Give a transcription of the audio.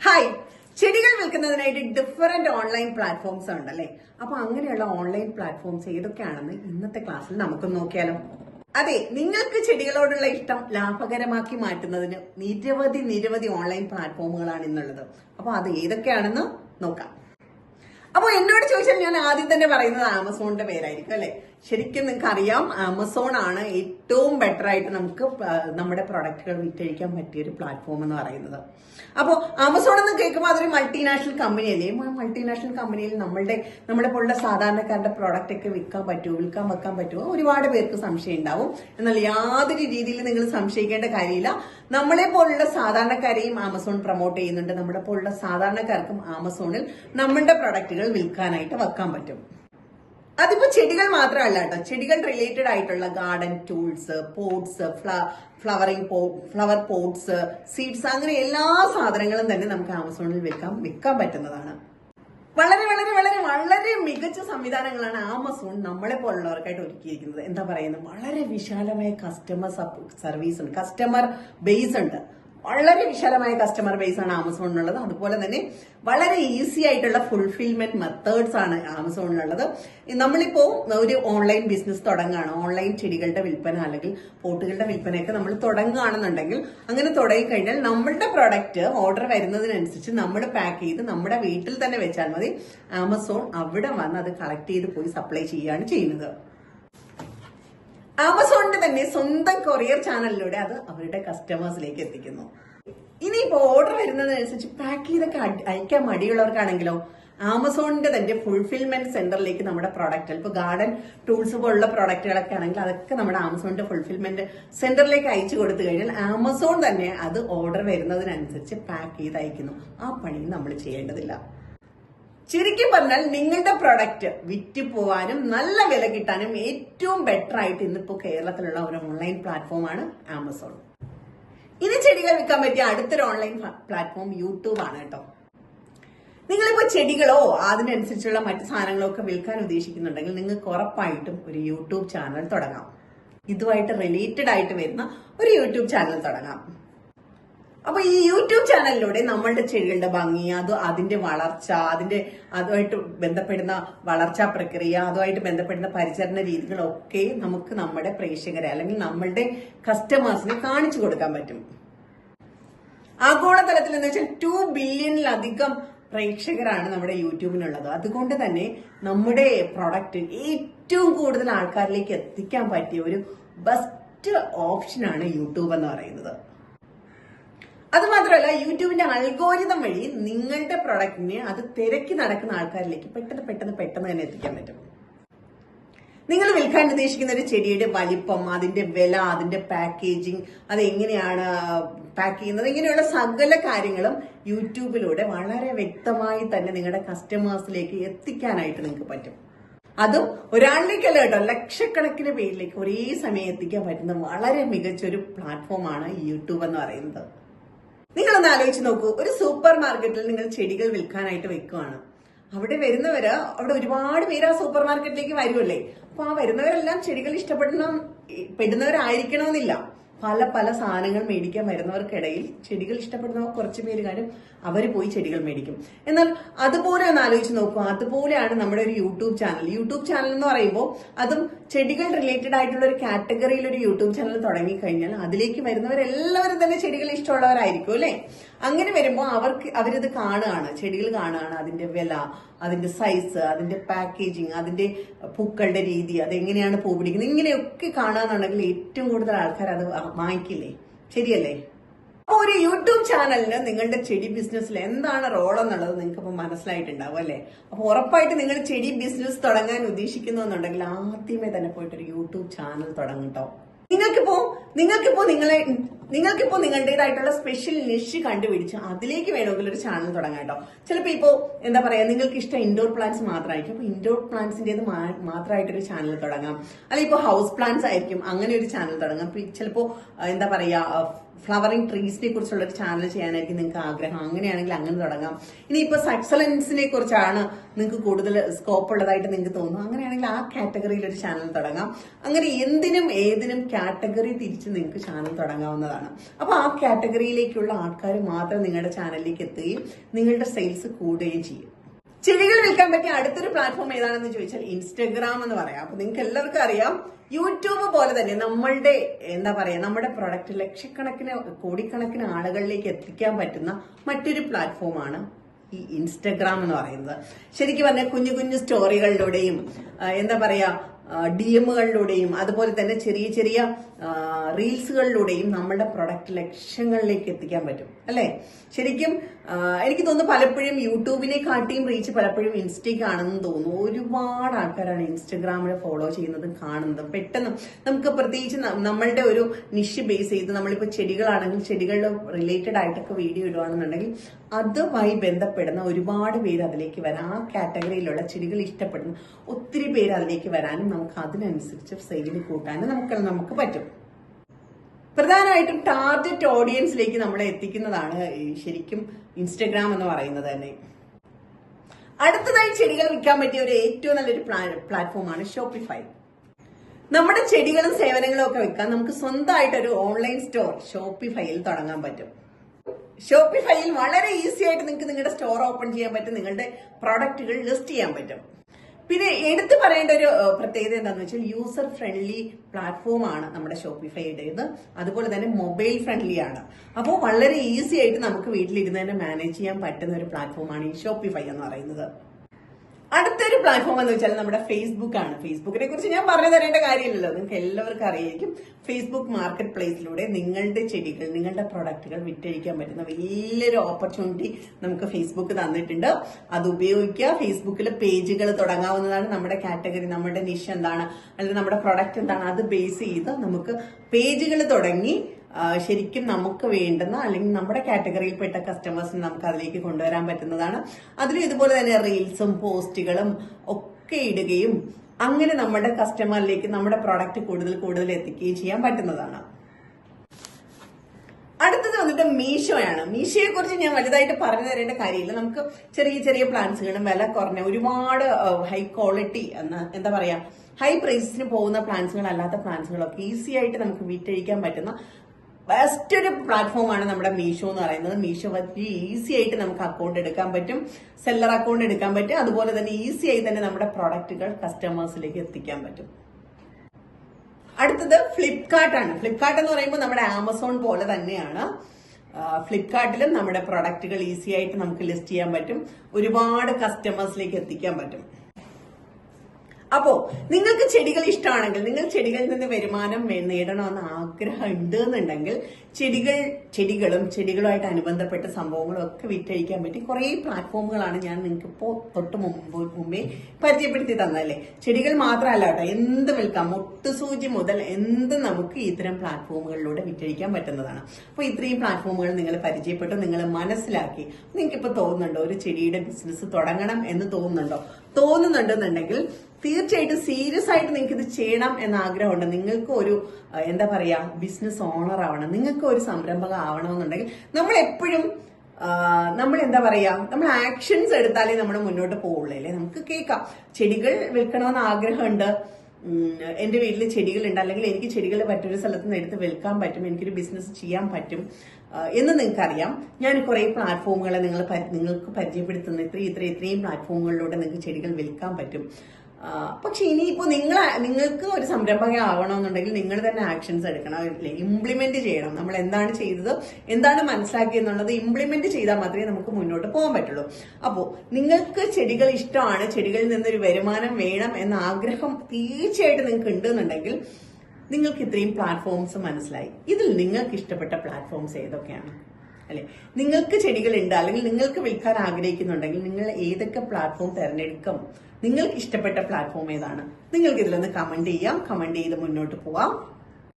Hi ചെടികൾ വിൽക്കുന്നതിനായിട്ട് different online platforms ഉണ്ടല്ലേ അപ്പൊ അങ്ങനെയുള്ള ഓൺലൈൻ പ്ലാറ്റ്ഫോംസ് ഏതൊക്കെയാണെന്ന് ഇന്നത്തെ ക്ലാസ്സിൽ നമുക്ക് നോക്കിയാലോ. അതെ നിങ്ങൾക്ക് ചെടികളോടുള്ള ഇഷ്ടം ലാഭകരമാക്കി മാറ്റുന്നതിന് നിരവധി നിരവധി ഓൺലൈൻ പ്ലാറ്റ്ഫോമുകളാണ് ഇന്നുള്ളത്. അപ്പൊ അത് ഏതൊക്കെയാണെന്ന് നോക്കാം. അപ്പോൾ എന്നോട് ചോദിച്ചാൽ ഞാൻ ആദ്യം തന്നെ പറയുന്നത് ആമസോണിന്റെ പേരായിരിക്കും അല്ലെ? ശരിക്കും നിങ്ങൾക്ക് അറിയാം ആമസോൺ ആണ് ഏറ്റവും ബെറ്റർ ആയിട്ട് നമുക്ക് നമ്മുടെ പ്രൊഡക്റ്റുകൾ വിറ്റഴിക്കാൻ പറ്റിയ ഒരു പ്ലാറ്റ്ഫോം എന്ന് പറയുന്നത്. അപ്പോൾ ആമസോൺ എന്ന് കേൾക്കുമ്പോൾ അതൊരു മൾട്ടിനാഷണൽ കമ്പനി അല്ലേ? മൾട്ടിനാഷണൽ കമ്പനിയിൽ നമ്മളുടെ നമ്മുടെ പോലുള്ള സാധാരണക്കാരുടെ പ്രോഡക്റ്റ് ഒക്കെ വിൽക്കാൻ പറ്റുമോ? വിൽക്കാൻ വെക്കാൻ പറ്റുമോ? ഒരുപാട് പേർക്ക് സംശയം ഉണ്ടാവും. എന്നാൽ യാതൊരു രീതിയിൽ നിങ്ങൾ സംശയിക്കേണ്ട കാര്യമില്ല. നമ്മളെ പോലുള്ള സാധാരണക്കാരെയും ആമസോൺ പ്രൊമോട്ട് ചെയ്യുന്നുണ്ട്. നമ്മുടെ പോലുള്ള സാധാരണക്കാർക്കും ആമസോണിൽ നമ്മളുടെ പ്രൊഡക്റ്റുകൾ വിൽക്കാനായിട്ട് വെക്കാൻ പറ്റും. അതിപ്പോ ചെടികൾ മാത്രമല്ല കേട്ടോ ചെടികൾ റിലേറ്റഡ് ആയിട്ടുള്ള garden tools pots flowering flower pots seeds അങ്ങനെ എല്ലാ സാധനങ്ങളും തന്നെ നമുക്ക് ആമസോണിൽ വെക്കാം. വിൽക്കാൻ പറ്റുന്നതാണ്. വളരെ വളരെ വളരെ വളരെ മികച്ച സംവിധാനങ്ങളാണ് ആമസോൺ നമ്മളെ പോലുള്ളവർക്കായിട്ട് ഒരുക്കിയിരിക്കുന്നത്. എന്താ പറയുന്നത്? വളരെ വിശാലമായ കസ്റ്റമർ സർവീസ് ഉണ്ട്. കസ്റ്റമർ ബേസ് ഉണ്ട്. വളരെ വിശാലമായ കസ്റ്റമർ ബേസ് ആണ് ആമസോണിനുള്ളത് അതുപോലെ തന്നെ വളരെ ഈസി ആയിട്ടുള്ള ഫുൾഫിൽമെന്റ് മെത്തേഡ്സ് ആണ് ആമസോണിലുള്ളത് നമ്മളിപ്പോ ഒരു ഓൺലൈൻ ബിസിനസ് തുടങ്ങുകയാണ്. ഓൺലൈൻ ചെടികളുടെ വിൽപ്പന അല്ലെങ്കിൽ പോട്ടുകളുടെ വിൽപ്പനയൊക്കെ നമ്മൾ തുടങ്ങുകയാണെന്നുണ്ടെങ്കിൽ അങ്ങനെ തുടങ്ങി കഴിഞ്ഞാൽ നമ്മളുടെ പ്രൊഡക്റ്റ് ഓർഡർ വരുന്നതിനനുസരിച്ച് നമ്മൾ പാക്ക് ചെയ്ത് നമ്മുടെ വീട്ടിൽ തന്നെ വെച്ചാൽ മതി. ആമസോൺ അവിടെ വന്ന് അത് കളക്ട് ചെയ്ത് പോയി സപ്ലൈ ചെയ്യുകയാണ് ചെയ്യുന്നത്. ആമസോണിന്റെ തന്നെ സ്വന്തം കൊറിയർ ചാനലിലൂടെ അത് അവരുടെ കസ്റ്റമേഴ്സിലേക്ക് എത്തിക്കുന്നു. ഇനിയിപ്പോ ഓർഡർ വരുന്നതിനനുസരിച്ച് പാക്ക് ചെയ്തൊക്കെ അയക്കാൻ മടിയുള്ളവർക്കാണെങ്കിലോ ആമസോണിന്റെ തന്നെ ഫുൾഫിൽമെന്റ് സെന്ററിലേക്ക് നമ്മുടെ പ്രോഡക്റ്റ് ഇപ്പൊ ഗാർഡൻ ടൂൾസ് പോലുള്ള പ്രോഡക്റ്റുകളൊക്കെ ആണെങ്കിൽ അതൊക്കെ നമ്മുടെ ആമസോണിന്റെ ഫുൾഫിൽമെന്റ് സെന്ററിലേക്ക് അയച്ചു കൊടുത്തു കഴിഞ്ഞാൽ ആമസോൺ തന്നെ അത് ഓർഡർ വരുന്നതിനനുസരിച്ച് പാക്ക് ചെയ്ത് അയക്കുന്നു. ആ പണിയും നമ്മൾ ചെയ്യേണ്ടതില്ല. ചുരുക്കി പറഞ്ഞാൽ നിങ്ങളുടെ പ്രൊഡക്റ്റ് വിറ്റ് പോവാനും നല്ല വില കിട്ടാനും ഏറ്റവും ബെറ്റർ ആയിട്ട് ഇന്നിപ്പോ കേരളത്തിലുള്ള ഒരു ഓൺലൈൻ പ്ലാറ്റ്ഫോമാണ് ആമസോൺ ഇനി ചെടികൾ വിൽക്കാൻ പറ്റിയ അടുത്തൊരു ഓൺലൈൻ പ്ലാറ്റ്ഫോം യൂട്യൂബ് ആണ് കേട്ടോ. നിങ്ങളിപ്പോ ചെടികളോ അതിനനുസരിച്ചുള്ള മറ്റു സാധനങ്ങളോ ഒക്കെ വിൽക്കാൻ ഉദ്ദേശിക്കുന്നുണ്ടെങ്കിൽ നിങ്ങൾക്ക് ഉറപ്പായിട്ടും ഒരു യൂട്യൂബ് ചാനൽ തുടങ്ങാം. ഇതുമായിട്ട് റിലേറ്റഡ് ആയിട്ട് വരുന്ന ഒരു യൂട്യൂബ് ചാനൽ തുടങ്ങാം. അപ്പൊ ഈ യൂട്യൂബ് ചാനലിലൂടെ നമ്മളുടെ ചെടികളുടെ ഭംഗി അത് അതിന്റെ വളർച്ച അതിന്റെ അതുമായിട്ട് ബന്ധപ്പെടുന്ന വളർച്ചാ പ്രക്രിയ അതുമായിട്ട് ബന്ധപ്പെടുന്ന പരിചരണ രീതികളൊക്കെ നമുക്ക് നമ്മുടെ പ്രേക്ഷകരെ അല്ലെങ്കിൽ നമ്മളുടെ കസ്റ്റമേഴ്സിന് കാണിച്ചു കൊടുക്കാൻ പറ്റും. ആഗോളതലത്തിൽ എന്ന് വെച്ചാൽ ടു ബില്യണിലധികം പ്രേക്ഷകരാണ് നമ്മുടെ യൂട്യൂബിനുള്ളത്. അതുകൊണ്ട് തന്നെ നമ്മുടെ പ്രൊഡക്റ്റ് ഏറ്റവും കൂടുതൽ ആൾക്കാരിലേക്ക് എത്തിക്കാൻ പറ്റിയ ഒരു ബെസ്റ്റ് ഓപ്ഷനാണ് യൂട്യൂബ് എന്ന് പറയുന്നത്. അത് മാത്രമല്ല യൂട്യൂബിന്റെ അൽഗോരിതം വഴി നിങ്ങളുടെ പ്രൊഡക്റ്റിനെ അത് തിരക്കി നടക്കുന്ന ആൾക്കാരിലേക്ക് പെട്ടെന്ന് പെട്ടെന്ന് പെട്ടെന്ന് തന്നെ എത്തിക്കാൻ പറ്റും. നിങ്ങൾ വിൽക്കാൻ ഉദ്ദേശിക്കുന്ന ഒരു ചെടിയുടെ വലിപ്പം അതിന്റെ വില അതിന്റെ പാക്കേജിങ് അത് എങ്ങനെയാണ് പാക്ക് ചെയ്യുന്നത് ഇങ്ങനെയുള്ള സകല കാര്യങ്ങളും യൂട്യൂബിലൂടെ വളരെ വ്യക്തമായി തന്നെ നിങ്ങളുടെ കസ്റ്റമേഴ്സിലേക്ക് എത്തിക്കാനായിട്ട് നിങ്ങൾക്ക് പറ്റും. അതും ഒരാളിലേക്കല്ല കേട്ടോ ലക്ഷക്കണക്കിന് പേരിലേക്ക് ഒരേ സമയം എത്തിക്കാൻ പറ്റുന്ന വളരെ മികച്ചൊരു പ്ലാറ്റ്ഫോമാണ് യൂട്യൂബ് എന്ന് പറയുന്നത്. നിങ്ങളൊന്ന് ആലോചിച്ച് നോക്കൂ. ഒരു സൂപ്പർ മാർക്കറ്റിൽ നിങ്ങൾ ചെടികൾ വിൽക്കാനായിട്ട് വെക്കുവാണ്. അവിടെ വരുന്നവര് അവിടെ ഒരുപാട് പേര് ആ സൂപ്പർ മാർക്കറ്റിലേക്ക് വരുമല്ലേ അപ്പൊ ആ വരുന്നവരെല്ലാം ചെടികൾ ഇഷ്ടപ്പെടണം പെടുന്നവരായിരിക്കണമെന്നില്ല. പല പല സാധനങ്ങൾ മേടിക്കാൻ വരുന്നവർക്കിടയിൽ ചെടികൾ ഇഷ്ടപ്പെടുന്നവർ കുറച്ച് പേര് കാര്യം അവർ പോയി ചെടികൾ മേടിക്കും. എന്നാൽ അതുപോലെ ഒന്ന് ആലോചിച്ച് നോക്കുക അതുപോലെയാണ് നമ്മുടെ ഒരു യൂട്യൂബ് ചാനൽ. യൂട്യൂബ് ചാനൽ എന്ന് പറയുമ്പോൾ അതും ചെടികൾ റിലേറ്റഡ് ആയിട്ടുള്ള ഒരു കാറ്റഗറിയിൽ ഒരു യൂട്യൂബ് ചാനൽ തുടങ്ങിക്കഴിഞ്ഞാൽ അതിലേക്ക് വരുന്നവരെല്ലാവരും തന്നെ ചെടികൾ ഇഷ്ടമുള്ളവരായിരിക്കും അല്ലെ? അങ്ങനെ വരുമ്പോൾ അവർക്ക് അവരിത് കാണുകയാണ്. ചെടികൾ കാണുകയാണ് അതിന്റെ വില അതിന്റെ സൈസ് അതിന്റെ പാക്കേജിങ് അതിന്റെ പൂക്കളുടെ രീതി അതെങ്ങനെയാണ് പൂ പിടിക്കുന്നത്? ഇങ്ങനെയൊക്കെ കാണുകയെന്നുണ്ടെങ്കിൽ ഏറ്റവും കൂടുതൽ ആൾക്കാർ അത് വാങ്ങിക്കില്ലേ? ശരിയല്ലേ? അപ്പോൾ ഒരു യൂട്യൂബ് ചാനലിന് നിങ്ങളുടെ ചെടി ബിസിനസ്സിൽ എന്താണ് റോൾ എന്നുള്ളത് നിങ്ങൾക്ക് ഇപ്പൊ മനസ്സിലായിട്ടുണ്ടാവും അല്ലേ? അപ്പോൾ ഉറപ്പായിട്ട് നിങ്ങൾ ചെടി ബിസിനസ് തുടങ്ങാൻ ഉദ്ദേശിക്കുന്നു എന്നുണ്ടെങ്കിൽ ആദ്യമേ തന്നെ പോയിട്ട് ഒരു യൂട്യൂബ് ചാനൽ തുടങ്ങട്ടോ നിങ്ങൾക്കിപ്പോ നിങ്ങൾക്കിപ്പോ നിങ്ങളെ നിങ്ങൾക്കിപ്പോ നിങ്ങളുടേതായിട്ടുള്ള സ്പെഷ്യൽ നിഷ് കണ്ടുപിടിച്ച് അതിലേക്ക് വേണമെങ്കിൽ ഒരു ചാനൽ തുടങ്ങാം കേട്ടോ. ചിലപ്പോ ഇപ്പോ എന്താ പറയാ നിങ്ങൾക്ക് ഇഷ്ടം ഇൻഡോർ പ്ലാന്റ്സ് മാത്രമായിരിക്കും. അപ്പൊ ഇൻഡോർ പ്ലാന്റ്സിന്റേത് മാത്രമായിട്ടൊരു ചാനൽ തുടങ്ങാം. അല്ലെങ്കിൽ ഇപ്പോ ഹൗസ് പ്ലാന്റ്സ് ആയിരിക്കും അങ്ങനെ ഒരു ചാനൽ തുടങ്ങാം ചിലപ്പോ എന്താ പറയാ ഫ്ലവറിംഗ് ട്രീസിനെ കുറിച്ചുള്ള ഒരു ചാനൽ ചെയ്യാനായിരിക്കും നിങ്ങൾക്ക് ആഗ്രഹം. അങ്ങനെയാണെങ്കിൽ അങ്ങനെ തുടങ്ങാം. ഇനി ഇപ്പൊ സക്സലൻസിനെ കുറിച്ചാണ് നിങ്ങൾക്ക് കൂടുതൽ സ്കോപ്പ് ഉള്ളതായിട്ട് നിങ്ങൾക്ക് തോന്നുന്നു അങ്ങനെയാണെങ്കിൽ ആ കാറ്റഗറിയിൽ ഒരു ചാനൽ തുടങ്ങാം. അങ്ങനെ എന്തിനും ഏതിനും കാറ്റഗറി തിരിച്ച് നിങ്ങൾക്ക് ചാനൽ തുടങ്ങാവുന്നതാണ്. അപ്പൊ ആ കാറ്റഗറിയിലേക്കുള്ള ആൾക്കാർ മാത്രം നിങ്ങളുടെ ചാനലിലേക്ക് എത്തുകയും നിങ്ങളുടെ സെയിൽസ് കൂടുകയും ചെയ്യും. ചെടികൾ വിൽക്കാൻ പറ്റിയ അടുത്തൊരു പ്ലാറ്റ്ഫോം ഏതാണെന്ന് ചോദിച്ചാൽ ഇൻസ്റ്റഗ്രാം എന്ന് പറയാം. അപ്പൊ നിങ്ങൾക്ക് എല്ലാവർക്കും അറിയാം യൂട്യൂബ് പോലെ തന്നെ നമ്മളുടെ എന്താ പറയാ നമ്മുടെ പ്രൊഡക്റ്റ് ലക്ഷക്കണക്കിന് കോടിക്കണക്കിന് ആളുകളിലേക്ക് എത്തിക്കാൻ പറ്റുന്ന മറ്റൊരു പ്ലാറ്റ്ഫോമാണ് ഈ ഇൻസ്റ്റഗ്രാം എന്ന് പറയുന്നത്. ശരിക്കും പറഞ്ഞാൽ കുഞ്ഞു കുഞ്ഞു സ്റ്റോറികളിലൂടെയും എന്താ പറയാ ഡി എമ്മുകളിലൂടെയും അതുപോലെ തന്നെ ചെറിയ ചെറിയ റീൽസുകളിലൂടെയും നമ്മുടെ പ്രൊഡക്റ്റ് ലക്ഷ്യങ്ങളിലേക്ക് എത്തിക്കാൻ പറ്റും അല്ലേ? ശരിക്കും എനിക്ക് തോന്നുന്നു പലപ്പോഴും യൂട്യൂബിനെ കാട്ടിയും റീച്ച് പലപ്പോഴും ഇൻസ്റ്റയ്ക്കാണെന്ന് തോന്നുന്നു. ഒരുപാട് ആൾക്കാരാണ് ഇൻസ്റ്റഗ്രാമിൽ ഫോളോ ചെയ്യുന്നതും കാണുന്നതും. പെട്ടെന്ന് നമുക്ക് പ്രത്യേകിച്ച് നമ്മളുടെ ഒരു നിഷ് ബേസ് ചെയ്ത് നമ്മളിപ്പോൾ ചെടികളാണെങ്കിൽ ചെടികളുടെ റിലേറ്റഡ് ആയിട്ടൊക്കെ വീഡിയോ ഇടുകയാണെന്നുണ്ടെങ്കിൽ അതുമായി ബന്ധപ്പെടുന്ന ഒരുപാട് പേര് അതിലേക്ക് വരാൻ ആ കാറ്റഗറിയിലുള്ള ചെടികൾ ഇഷ്ടപ്പെടുന്ന ഒത്തിരി പേര് അതിലേക്ക് വരാനും നമുക്ക് അതിനനുസരിച്ച് സെയിൽ കൂട്ടാനും നമുക്ക് നമുക്ക് പറ്റും. പ്രധാനമായിട്ടും ടാർഗറ്റ് ഓഡിയൻസിലേക്ക് നമ്മളെ എത്തിക്കുന്നതാണ് ശരിക്കും ഇൻസ്റ്റഗ്രാം എന്ന് പറയുന്നത് തന്നെ. അടുത്തതായി ചെടികൾ വിൽക്കാൻ പറ്റിയ ഒരു ഏറ്റവും നല്ലൊരു പ്ലാറ്റ്ഫോമാണ് ഷോപ്പിഫൈ നമ്മുടെ ചെടികളും സേവനങ്ങളും ഒക്കെ വിൽക്കാൻ നമുക്ക് സ്വന്തമായിട്ട് ഒരു ഓൺലൈൻ സ്റ്റോർ ഷോപ്പിഫൈയിൽ തുടങ്ങാൻ പറ്റും. ഷോപ്പിഫൈയിൽ വളരെ ഈസി ആയിട്ട് നിങ്ങൾക്ക് നിങ്ങളുടെ സ്റ്റോർ ഓപ്പൺ ചെയ്യാൻ പറ്റും നിങ്ങളുടെ പ്രോഡക്റ്റുകൾ ലിസ്റ്റ് ചെയ്യാൻ പറ്റും. പിന്നെ എടുത്തു പറയേണ്ട ഒരു പ്രത്യേകത എന്താണെന്ന് വെച്ചാൽ യൂസർ ഫ്രണ്ട്ലി പ്ലാറ്റ്ഫോം ആണ് നമ്മുടെ ഷോപ്പിഫൈയുടേത് അതുപോലെ തന്നെ മൊബൈൽ ഫ്രണ്ട്ലി ആണ്. അപ്പോൾ വളരെ ഈസി ആയിട്ട് നമുക്ക് വീട്ടിലിരുന്ന് തന്നെ മാനേജ് ചെയ്യാൻ പറ്റുന്ന ഒരു പ്ലാറ്റ്ഫോമാണ് ഈ ഷോപ്പിഫൈ എന്ന് പറയുന്നത്. അടുത്തൊരു പ്ലാറ്റ്ഫോം എന്ന് വെച്ചാൽ നമ്മുടെ ഫേസ്ബുക്ക് ആണ്. ഫേസ്ബുക്കിനെ കുറിച്ച് ഞാൻ പറഞ്ഞു തരേണ്ട കാര്യമില്ലല്ലോ. നിങ്ങൾക്ക് എല്ലാവർക്കും അറിയായിരിക്കും. ഫേസ്ബുക്ക് മാർക്കറ്റ് പ്ലേസിലൂടെ നിങ്ങളുടെ ചെടികൾ നിങ്ങളുടെ പ്രൊഡക്റ്റുകൾ വിറ്റഴിക്കാൻ പറ്റുന്ന വലിയൊരു ഓപ്പർച്യൂണിറ്റി നമുക്ക് ഫേസ്ബുക്ക് തന്നിട്ടുണ്ട്. അത് ഉപയോഗിക്കുക. ഫേസ്ബുക്കിൽ പേജുകൾ തുടങ്ങാവുന്നതാണ് നമ്മുടെ കാറ്റഗറി നമ്മുടെ നിഷ് എന്താണ്? അല്ലെങ്കിൽ നമ്മുടെ പ്രൊഡക്റ്റ് എന്താണ്? അത് ബേസ് ചെയ്ത് നമുക്ക് പേജുകൾ തുടങ്ങി ശരിക്കും നമുക്ക് വേണ്ടുന്ന അല്ലെങ്കിൽ നമ്മുടെ കാറ്റഗറിയിൽപ്പെട്ട കസ്റ്റമേഴ്സിന് നമുക്ക് അതിലേക്ക് കൊണ്ടുവരാൻ പറ്റുന്നതാണ്. അതിലും ഇതുപോലെ തന്നെ റീൽസും പോസ്റ്റുകളും ഒക്കെ ഇടുകയും അങ്ങനെ നമ്മുടെ കസ്റ്റമറിലേക്ക് നമ്മുടെ പ്രോഡക്റ്റ് കൂടുതൽ കൂടുതൽ എത്തിക്കുകയും ചെയ്യാൻ പറ്റുന്നതാണ്. അടുത്തത് വന്നിട്ട് മീഷോയാണ്. മീഷോയെ കുറിച്ച് ഞാൻ വലുതായിട്ട് പറഞ്ഞു തരേണ്ട കാര്യമില്ല. നമുക്ക് ചെറിയ ചെറിയ പ്ലാൻസുകളും വില കുറഞ്ഞ ഒരുപാട് ഹൈ ക്വാളിറ്റി എന്ന് എന്താ പറയാ ഹൈ പ്രൈസിന് പോകുന്ന പ്ലാൻസുകൾ അല്ലാത്ത പ്ലാൻസുകളൊക്കെ ഈസി ആയിട്ട് നമുക്ക് വിറ്റഴിക്കാൻ പറ്റുന്ന ബെസ്റ്റ് ഒരു പ്ലാറ്റ്ഫോമാണ് നമ്മുടെ മീഷോ എന്ന് പറയുന്നത്. മീഷോ വലിയ ഈസി ആയിട്ട് നമുക്ക് അക്കൗണ്ട് എടുക്കാൻ പറ്റും. സെല്ലർ അക്കൗണ്ട് എടുക്കാൻ പറ്റും. അതുപോലെ തന്നെ ഈസി ആയി തന്നെ നമ്മുടെ പ്രൊഡക്റ്റുകൾ കസ്റ്റമേഴ്സിലേക്ക് എത്തിക്കാൻ പറ്റും. അടുത്തത് ഫ്ലിപ്കാർട്ട് ആണ്. ഫ്ലിപ്കാർട്ട് എന്ന് പറയുമ്പോൾ നമ്മുടെ ആമസോൺ പോലെ തന്നെയാണ്. ഫ്ലിപ്കാർട്ടിലും നമ്മുടെ പ്രൊഡക്റ്റുകൾ ഈസി ആയിട്ട് നമുക്ക് ലിസ്റ്റ് ചെയ്യാൻ പറ്റും. ഒരുപാട് കസ്റ്റമേഴ്സിലേക്ക് എത്തിക്കാൻ പറ്റും. അപ്പോ നിങ്ങൾക്ക് ചെടികൾ ഇഷ്ടമാണെങ്കിൽ നിങ്ങൾ ചെടികളിൽ നിന്ന് വരുമാനം നേടണമെന്ന് ആഗ്രഹം ഉണ്ട് എന്നുണ്ടെങ്കിൽ ചെടികൾ ചെടികളും ചെടികളുമായിട്ട് അനുബന്ധപ്പെട്ട സംഭവങ്ങളും ഒക്കെ വിറ്റഴിക്കാൻ പറ്റി കുറേ പ്ലാറ്റ്ഫോമുകളാണ് ഞാൻ നിങ്ങൾക്ക് ഇപ്പോൾ തൊട്ട് മുമ്പ് മുമ്പേ പരിചയപ്പെടുത്തി തന്നല്ലേ ചെടികൾ മാത്രമല്ല കേട്ടോ എന്ത് വിൽക്കാം മുട്ടുസൂചി മുതൽ എന്ത് നമുക്ക് ഇത്തരം പ്ലാറ്റ്ഫോമുകളിലൂടെ വിറ്റഴിക്കാൻ പറ്റുന്നതാണ്. അപ്പോൾ ഇത്രയും പ്ലാറ്റ്ഫോമുകൾ നിങ്ങൾ പരിചയപ്പെട്ടു നിങ്ങൾ മനസ്സിലാക്കി. നിങ്ങൾക്ക് ഇപ്പോൾ തോന്നുന്നുണ്ടോ ഒരു ചെടിയുടെ ബിസിനസ് തുടങ്ങണം എന്ന് തോന്നുന്നുണ്ടോ? തോന്നുന്നുണ്ടെന്നുണ്ടെങ്കിൽ തീർച്ചയായിട്ടും സീരിയസ് ആയിട്ട് നിങ്ങൾക്ക് ഇത് ചെയ്യണം എന്ന ആഗ്രഹമുണ്ട് നിങ്ങൾക്ക് ഒരു എന്താ പറയാ ബിസിനസ് ഓണർ ആവണം. നിങ്ങൾക്ക് ഒരു സംരംഭക ആവണമെന്നുണ്ടെങ്കിൽ നമ്മൾ എപ്പോഴും നമ്മൾ എന്താ പറയാ നമ്മൾ ആക്ഷൻസ് എടുത്താലേ നമ്മൾ മുന്നോട്ട് പോവുള്ളൂ അല്ലേ? നമുക്ക് കേൾക്കാം. ചെടികൾ വിൽക്കണമെന്ന് ആഗ്രഹമുണ്ട്. എന്റെ വീട്ടിൽ ചെടികളുണ്ട്. അല്ലെങ്കിൽ എനിക്ക് ചെടികൾ മറ്റൊരു സ്ഥലത്ത് നിന്ന് എടുത്ത് വിൽക്കാൻ പറ്റും. എനിക്കൊരു ബിസിനസ് ചെയ്യാൻ പറ്റും. എന്ന് നിങ്ങൾക്കറിയാം. ഞാൻ കുറേ പ്ലാറ്റ്ഫോമുകളെ നിങ്ങൾ നിങ്ങൾക്ക് പരിചയപ്പെടുത്തുന്ന ഇത്രയും ഇത്രയും ഇത്രയും പ്ലാറ്റ്ഫോമുകളിലൂടെ നിങ്ങൾക്ക് ചെടികൾ വിൽക്കാൻ പറ്റും. പക്ഷെ ഇനിയിപ്പോ നിങ്ങൾ നിങ്ങൾക്ക് ഒരു സംരംഭക ആവണമെന്നുണ്ടെങ്കിൽ നിങ്ങൾ തന്നെ ആക്ഷൻസ് എടുക്കണം ഇംപ്ലിമെന്റ് ചെയ്യണം. നമ്മൾ എന്താണ് ചെയ്തത് എന്താണ് മനസ്സിലാക്കിയെന്നുള്ളത് ഇംപ്ലിമെന്റ് ചെയ്താൽ മാത്രമേ നമുക്ക് മുന്നോട്ട് പോകാൻ പറ്റുള്ളൂ. അപ്പോൾ നിങ്ങൾക്ക് ചെടികൾ ഇഷ്ടമാണ് ചെടികളിൽ നിന്നൊരു വരുമാനം വേണം എന്ന ആഗ്രഹം തീർച്ചയായിട്ടും നിങ്ങൾക്ക് ഉണ്ടെന്നുണ്ടെങ്കിൽ നിങ്ങൾക്ക് ഇത്രയും പ്ലാറ്റ്ഫോംസ് മനസ്സിലായി. ഇതിൽ നിങ്ങൾക്ക് ഇഷ്ടപ്പെട്ട പ്ലാറ്റ്ഫോംസ് ഏതൊക്കെയാണ്? അല്ലെ? നിങ്ങൾക്ക് ചെടികളുണ്ട് അല്ലെങ്കിൽ നിങ്ങൾക്ക് വിൽക്കാൻ ആഗ്രഹിക്കുന്നുണ്ടെങ്കിൽ നിങ്ങൾ ഏതൊക്കെ പ്ലാറ്റ്ഫോം തിരഞ്ഞെടുക്കും? നിങ്ങൾക്ക് ഇഷ്ടപ്പെട്ട പ്ലാറ്റ്ഫോം ഏതാണ്? നിങ്ങൾക്ക് ഇതിലൊന്ന് കമന്റ് ചെയ്യാം കമന്റ് ചെയ്ത് മുന്നോട്ട് പോവാം.